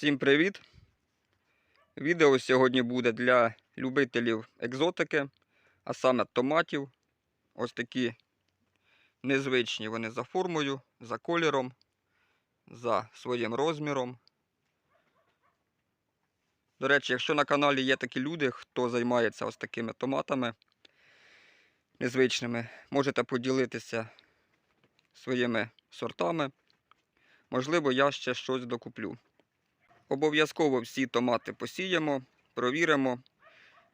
Всім привіт! Відео сьогодні буде для любителів екзотики, а саме томатів. Ось такі незвичні вони за формою, за кольором, за своїм розміром. До речі, якщо на каналі є такі люди, хто займається ось такими томатами незвичними, можете поділитися своїми сортами. Можливо, я ще щось докуплю. Обов'язково всі томати посіємо, провіримо,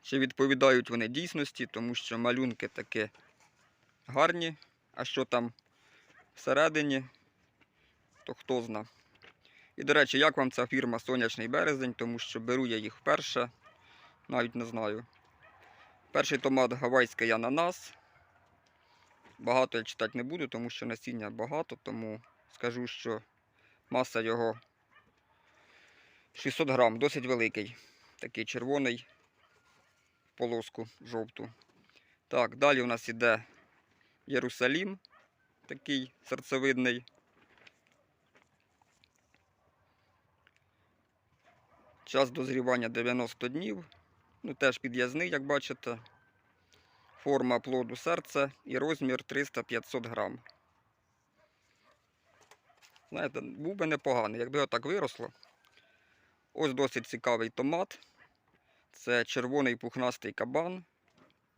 чи відповідають вони дійсності, тому що малюнки такі гарні, а що там всередині, то хто зна. І, до речі, як вам ця фірма Сонячний березень, тому що беру я їх вперше, навіть не знаю. Перший томат гавайський ананас. Багато я читати не буду, тому що насіння багато, тому скажу, що маса його 600 грам, досить великий. Такий червоний полоску жовту. Так, далі у нас іде Єрусалім, такий серцевидний. Час дозрівання 90 днів. Ну, теж під'язний, як бачите. Форма плоду серця і розмір 300-500 грам. Знаєте, був би непоганий, якби отак виросло. Ось досить цікавий томат. Це червоний пухнастий кабан.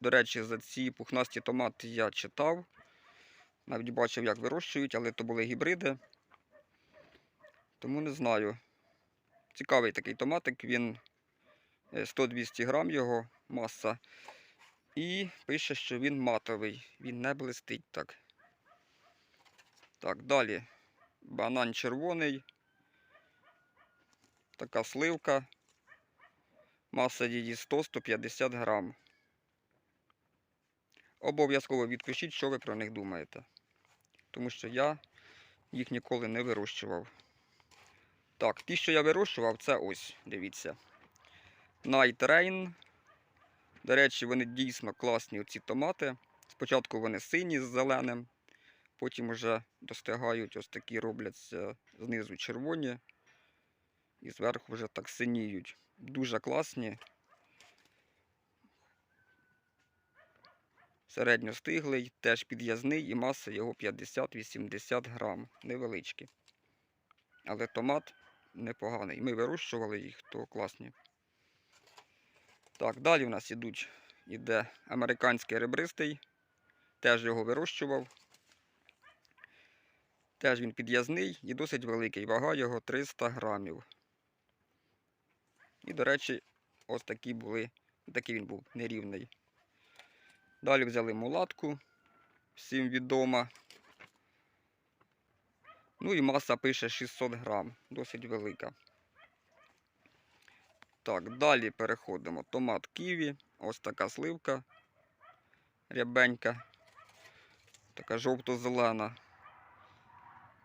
До речі, за ці пухнасті томати я читав. Навіть бачив, як вирощують, але то були гібриди. Тому не знаю. Цікавий такий томатик, він е, 100-200 грам його маса. І пише, що він матовий, він не блистить так. Так, далі. Банан червоний. Така сливка. Маса її 100-150 грам. Обов'язково відпишіть, що ви про них думаєте. Тому що я їх ніколи не вирощував. Так, ті, що я вирощував, це ось, дивіться. Night Rain. До речі, вони дійсно класні оці томати. Спочатку вони сині з зеленим, потім вже достигають ось такі робляться знизу червоні і зверху вже так синіють. Дуже класні. Середньостиглий, теж під'язний і маса його 50-80 грам. Невеличкі. Але томат непоганий. Ми вирощували їх, то класні. Так, далі у нас ідуть, іде американський ребристий. Теж його вирощував. Теж він під'язний і досить великий. Вага його 300 грамів. І, до речі, ось такі були, такий він був нерівний. Далі взяли мулатку, всім відома. Ну і маса пише 600 грам, досить велика. Так, далі переходимо. Томат ківі, ось така сливка рябенька, така жовто-зелена.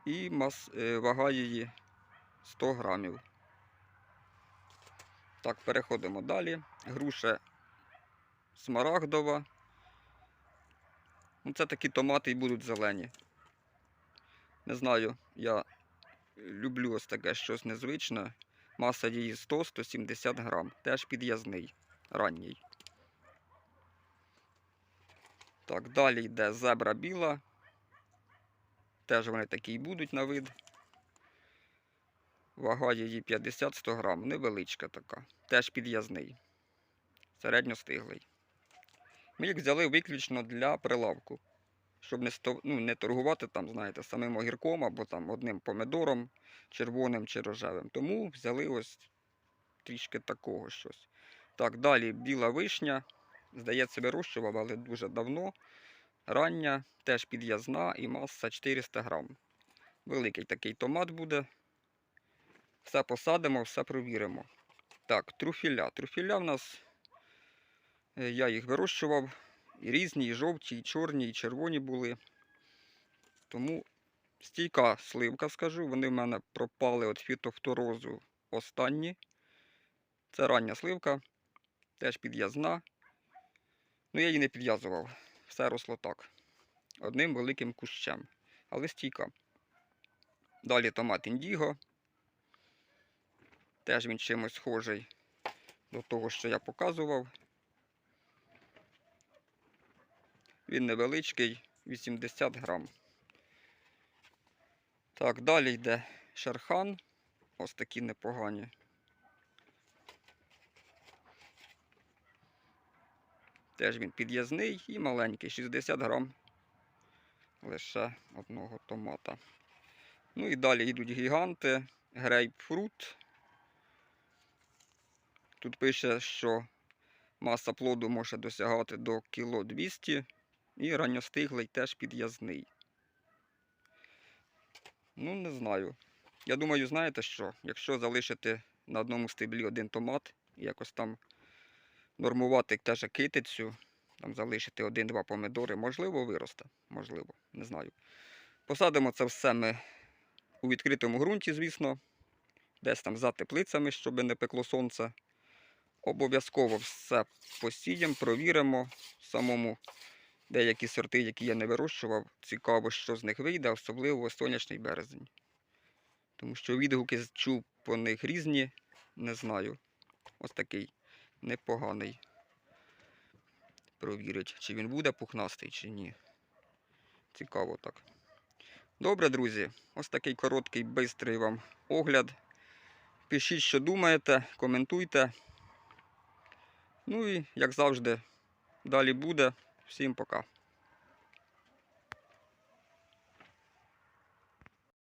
І мас... е, вага її 100 грамів. Так, переходимо далі. Груша смарагдова. Ну, це такі томати і будуть зелені. Не знаю, я люблю ось таке щось незвичне. Маса її 100-170 грам. Теж під'язний, ранній. Так, далі йде зебра біла. Теж вони такі будуть на вид. Вага її 50-100 грам, невеличка така. Теж під'язний. Середньостиглий. Ми їх взяли виключно для прилавку. Щоб не, ну, не торгувати там, знаєте, самим огірком або там одним помидором, червоним чи рожевим. Тому взяли ось трішки такого щось. Так, далі біла вишня. Здається, вирощував, але дуже давно. Рання, теж під'язна і маса 400 грам. Великий такий томат буде. Все посадимо, все провіримо. Так, труфіля. Труфіля в нас, е, я їх вирощував. І різні, і жовті, і чорні, і червоні були. Тому стійка сливка, скажу. Вони в мене пропали від фітофторозу останні. Це рання сливка, теж під'язна. Ну, я її не підв'язував. Все росло так. Одним великим кущем. Але стійка. Далі томат індіго. Теж він чимось схожий до того, що я показував. Він невеличкий, 80 грам. Так, далі йде шерхан. Ось такі непогані. Теж він під'язний і маленький, 60 грам лише одного томата. Ну і далі йдуть гіганти, грейпфрут. Тут пише, що маса плоду може досягати до кіло 200 і ранньостиглий теж під'язний. Ну, не знаю. Я думаю, знаєте що? Якщо залишити на одному стеблі один томат і якось там нормувати теж китицю, там залишити один-два помидори, можливо, виросте. Можливо, не знаю. Посадимо це все ми у відкритому ґрунті, звісно, десь там за теплицями, щоб не пекло сонце. Обов'язково все посіємо, провіримо самому деякі сорти, які я не вирощував. Цікаво, що з них вийде, особливо сонячний березень. Тому що відгуки чув по них різні, не знаю. Ось такий непоганий. Провірить, чи він буде пухнастий, чи ні. Цікаво так. Добре, друзі, ось такий короткий, бистрий вам огляд. Пишіть, що думаєте, коментуйте. Ну і, як завжди, далі буде. Всім пока.